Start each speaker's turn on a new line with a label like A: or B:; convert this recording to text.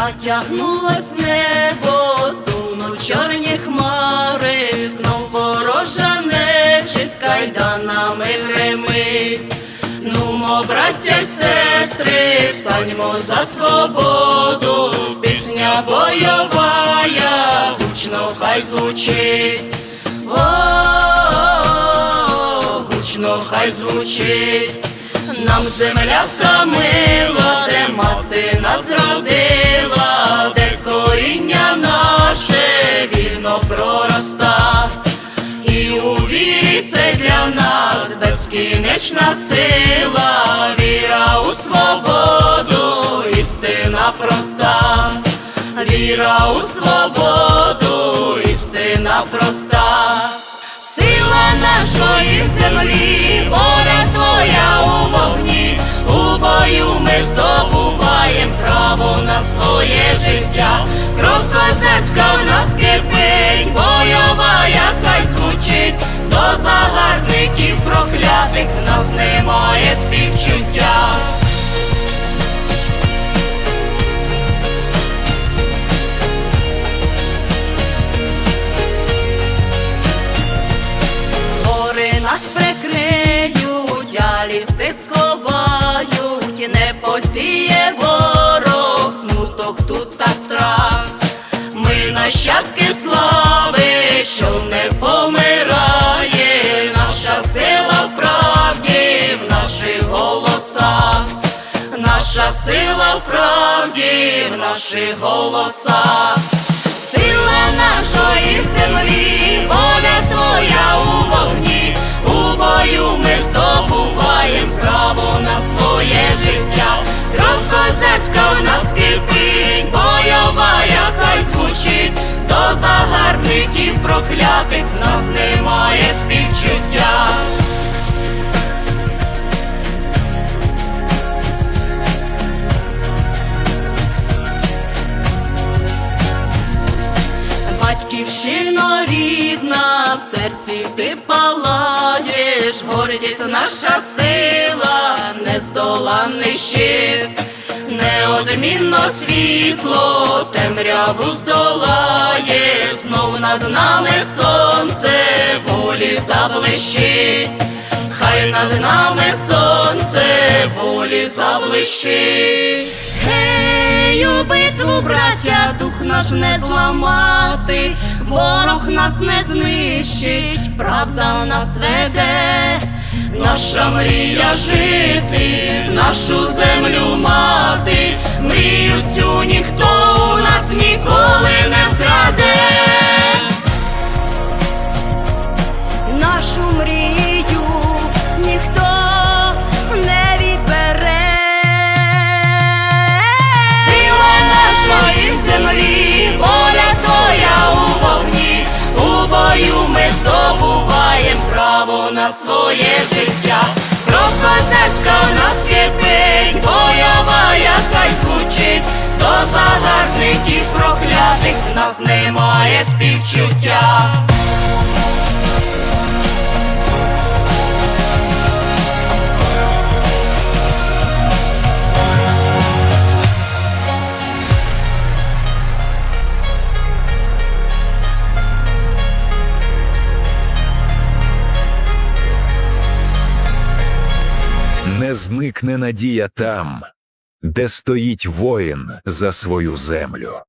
A: Затягнулось небо, сунуть чорні хмари, знов ворожа нечисть кайданами гримить. Нумо, браття й сестри, станьмо за свободу, пісня бойовая, гучно хай звучить. О, гучно хай звучить. Нам земля втомила, де мати нас родила, де коріння наше вільно пророста. І у вірі це для нас безкінечна сила, віра у свободу, істина проста, віра у свободу, істина проста. Сила нашої землі, своє життя. Кров козацька в нас кипить, бойова, яка й звучить, до загарбників проклятих нас немає співчуття. Гори нас прикриють, а ліси сховають, не посіє ворог, смуток тут та страх. Ми нащадки слави, що не помирає, наша сила в правді, в наших голосах, наша сила в правді, в наших голосах. Сила нашої землі, воля козацька в нас кипить, бойова, яка звучить, до загарбників проклятих нас немає співчуття. Батьківщина рідна, в серці ти палаєш, гордість наша сила, нездоланний щит, неодмінно світло, темряву здолає, знов над нами сонце, волі заблищить, хай над нами сонце, волі заблищить. Гей, у битву, браття, дух наш не зламати, ворог нас не знищить, правда нас веде, наша мрія жити, нашу землю мати, мрію цю ніхто своє життя. Кров козацька нас кипить, бойова, яка звучить, до загарбників проклятих нас немає співчуття.
B: Не зникне надія там, де стоїть воїн за свою землю.